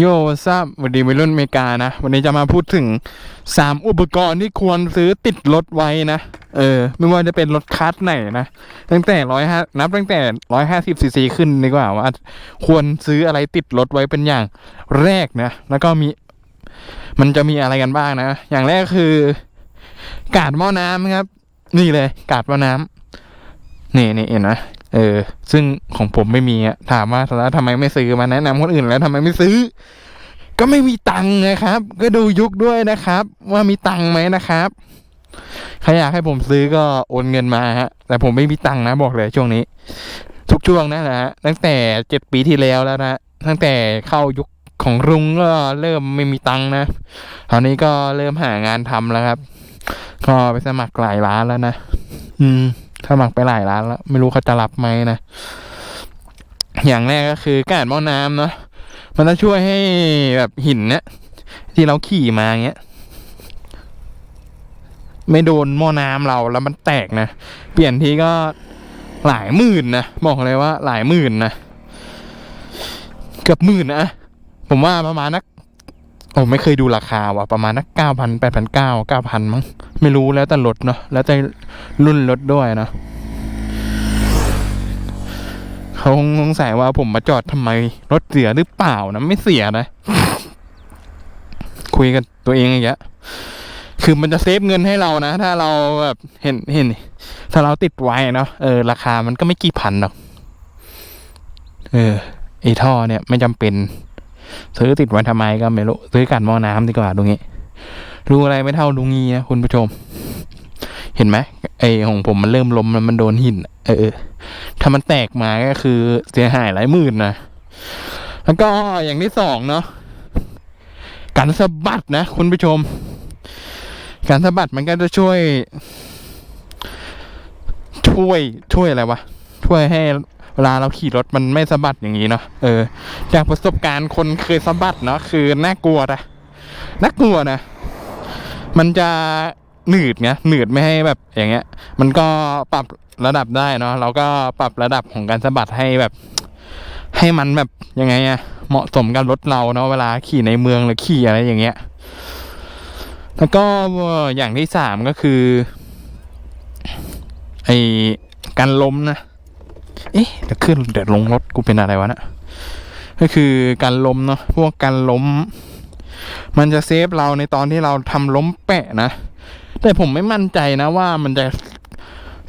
โยทราบวันดีวัยรุ่นอเมริกานะ วันนี้จะมาพูดถึงสามอุปกรณ์ที่ควรซื้อติดรถไว้นะ เออ ไม่ว่าจะเป็นรถคัสไหนนะ ตั้งแต่ร้อยห้านับตั้งแต่ร้อยห้าสิบซีซีขึ้นดีกว่าว่า ควรซื้ออะไรติดรถไว้เป็นอย่างแรกนะ แล้วก็มี มันจะมีอะไรกันบ้างนะ อย่างแรกคือ กาดหม้อน้ำครับ นี่เลย กาดหม้อน้ำนี่นี่เห็นไหม เออ ซึ่งของผมไม่มีอะถามว่าแล้วทำไมไม่ซื้อมาแนะนำคนอื่นแล้วทำไมไม่ซื้อ ก็ไม่มีตังค์นะครับ ก็ดูยุคด้วยนะครับ ว่ามีตังค์ไหมนะครับใครอยากให้ผมซื้อก็โอนเงินมาฮะ แต่ผมไม่มีตังค์นะบอกเลยช่วงนี้ ทุกช่วงนะนะฮะตั้งแต่เจ็ดปีที่แล้วแล้วนะตั้งแต่เข้ายุคของรุงก็เริ่มไม่มีตังค์นะตอนนี้ก็เริ่มหางานทำแล้วครับ ก็ไปสมัครหลายร้านแล้วนะ อืม สมัครไปหลายร้านแล้ว ไม่รู้เขาจะรับไหมนะ อย่างแรกก็คือการหม้อน้ำเนาะมันจะช่วยให้แบบหินเนี่ยที่เราขี่มาเงี้ย ไม่โดนหม้อน้ำเราแล้วมันแตกนะเปลี่ยนทีก็หลายหมื่นนะบอกเลยว่าหลายหมื่นนะเกือบหมื่นนะผมว่าประมาณนัก ผมไม่เคยดูราคาว่ะประมาณนักเก้าพันแปดพันเก้าเก้าพันมั้งไม่รู้แล้วแต่รถเนาะแล้วแต่รุ่นรถด้วยเนาะเขาสงสัยว่าผมมาจอดทำไม รถเสียหรือเปล่านะไม่เสียนะ คุยกับตัวเองอย่างเงี้ยคือมันจะเซฟเงินให้เรานะ ถ้าเราแบบเห็นเห็น ถ้าเราติดไว้เนาะเออราคามันก็ไม่กี่พันหรอกเออไอท่อเนี่ยไม่จำเป็น ซื้อติดไว้ทำไมก็ไม่รู้ซื้อกันหม้อน้ำดีกว่าตรงนี้รู้อะไรไม่เท่าลุงงี้นะคุณผู้ชม เห็นไหมไอของผมมันเริ่มล้มแล้วมันโดนหิน เออ ถ้ามันแตกมาก็คือเสียหายหลายหมื่นนะแล้วก็อย่างที่สองเนาะการสะบัดนะคุณผู้ชม การสะบัดมันก็จะช่วย ช่วยช่วยอะไรวะช่วยให้ เวลาเราขี่รถมันไม่สะบัดอย่างนี้เนาะเออจากประสบการณ์คนเคยสะบัดเนาะคือน่ากลัวนะน่ากลัวนะมันจะหนืดไงหนืดไม่ให้แบบอย่างเงี้ย มันก็ปรับระดับได้เนาะเราก็ปรับระดับของการสะบัดให้แบบ ให้มันแบบยังไงอะเหมาะสมกับรถเราเนาะเวลาขี่ในเมืองหรือขี่อะไรอย่างเงี้ย แล้วก็อย่างที่สามก็คือไอการล้มนะ เอ๊ะเดี๋ยวขึ้นเดี๋ยวลงรถกูเป็นอะไรวะเนะก็คือการล้มเนาะพวกการล้ม มันจะเซฟเราในตอนที่เราทำล้มแปะนะแต่ผมไม่มั่นใจนะว่ามันจะ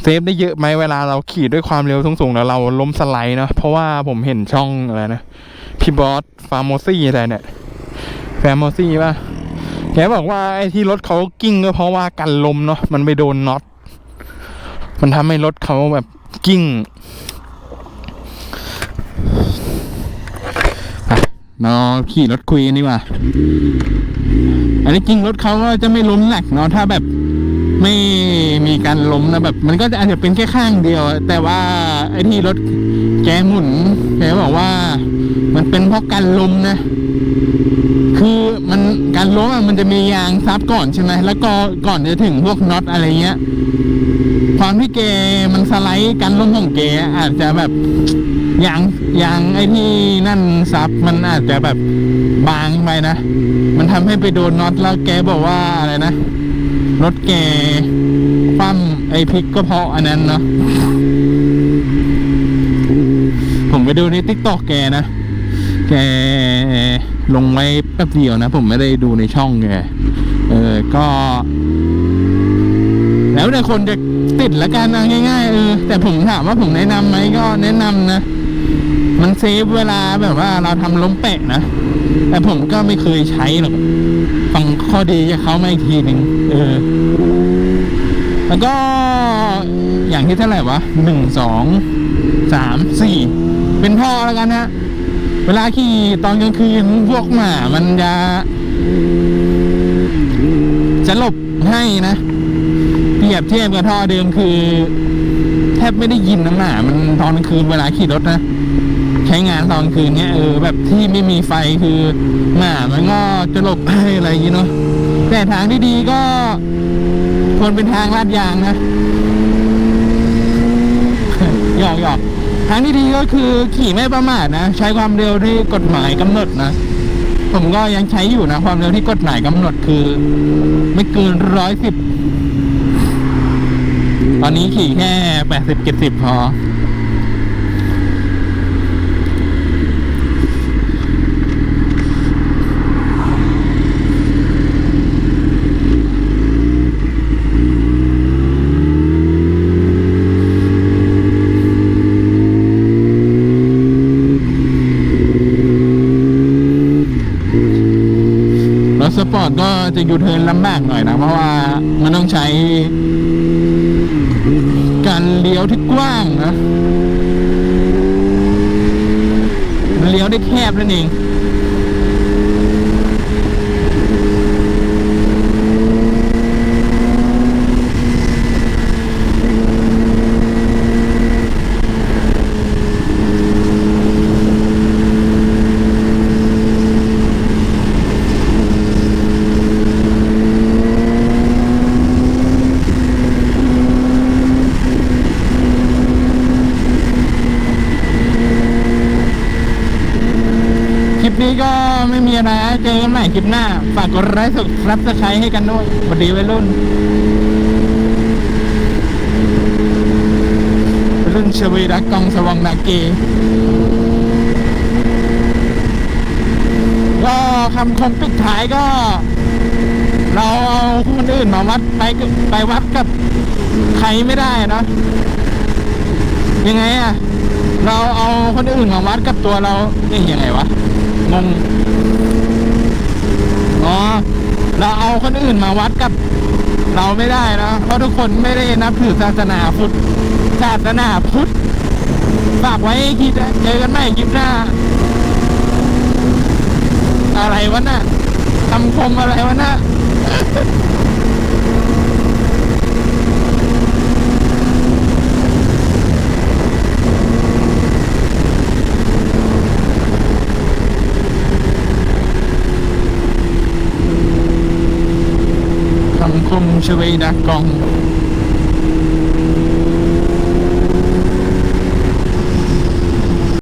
เซฟได้เยอะไหมเวลาเราขี่ด้วยความเร็วสูงๆแล้วเราล้มสไลด์เนาะเพราะว่าผมเห็นช่องอะไรนะพี่บอสฟาร์โมซี่อะไรเนี่ยแฟมโมซี่ป่ะแกบอกว่าไอ้ที่รถเขากิ้งก็เพราะว่ากันลมเนาะมันไปโดนน็อตมันทำให้รถเขาแบบกิ้ง อะน้องขี่รถคุยกันดีกว่า อันนี้จริงรถเขาก็จะไม่ล้มหนักเนาะถ้าแบบไม่มีการล้มนะแบบ มันก็จะอาจจะเป็นแค่ข้างเดียว แต่ว่าไอ้ที่รถแกหมุนแกบอกว่า มันเป็นเพราะการล้มนะ คือมันการล้มอะมันจะมียางซับก่อนใช่ไหมแล้วก็ก่อนจะถึงพวกน็อตอะไรเงี้ยความที่เกมันสไลด์การล้มของเกอาจจะแบบ ยางยางไอ้ที่นั่นซับมันอาจจะแบบบางไปนะ มันทำให้ไปโดนน็อตแล้วแกบอกว่าอะไรนะ รถแกคว่ำไอ้พลิกก็เพาะอันนั้นเนาะ ผมไปดูในติ๊กตอกแกนะ แกลงไว้แป๊บเดียวนะ ผมไม่ได้ดูในช่องแก เออ ก็ แล้วแต่คนจะ ติดละกันเอาง่ายๆเออแต่ผมถามว่าผมแนะนำไหมก็แนะนำนะมันเซฟเวลาแบบว่าเราทำล้มแปะนะแต่ผมก็ไม่เคยใช้หรอกฟังข้อดีจากเขามาอีกทีหนึ่งเออ แล้วก็อย่างที่เท่าไหร่วะหนึ่งสองสามสี่เป็นพ่อแล้วกันฮะเวลาขี่ตอนกลางคืนพวกหมามันจะจะหลบให้นะ รียบเทียบกับท่อเดิมคือ แทบไม่ได้ยินนะหมามันตอนคืนเวลาขี่รถนะ ใช้งานตอนคืนเนี้ยเออแบบที่ไม่มีไฟคือหมามันก็จะหลบให้อะไรอย่างงี้เนาะแต่ทางที่ดีก็ควรเป็นทางลาดยางนะหยอกหยอกทางที่ดีก็คือขี่ไม่ประมาทนะ ใช้ความเร็วที่กฎหมายกำหนดนะ ผมก็ยังใช้อยู่นะ ความเร็วที่กฎหมายกำหนดคือ ไม่เกินร้อยสิบ อนนี้ขี่แค่แปดสิบเจ็ดสิบพอ รถสปอร์ตก็จะยูเทิร์นลำบากหน่อยนะ เพราะว่ามันต้องใช้ เลี้ยวที่กว้างนะ มันเลี้ยวได้แคบนั่นเอง คลิปนี้ก็ไม่มี อะไรนะเจอกันใหม่คลิปหน้า ฝากกดไลค์กดซับสไครต์ให้กันด้วยสวัสดีวัยรุ่นรุ่นชวีรักกองสว่างนาเกก็คำคมปิดท้ายก็ เราเอาคนอื่นมาวัดไปไปวัดกับใครไม่ได้นะยังไงอะเราเอาคนอื่นมาวัดกับตัวเรานี่ยังไงวะงงอ๋อเราเอื่นมาวัดกับเราไม่ได้นะ เพราะทุกคนไม่ได้นับถือศาสนาพุทธ ศาสนาพุทธ ฝากไว้คิดเจอกันใหม่คลิปหน้า อะไรวะน่ะคำคมอะไรวะน่ะ ค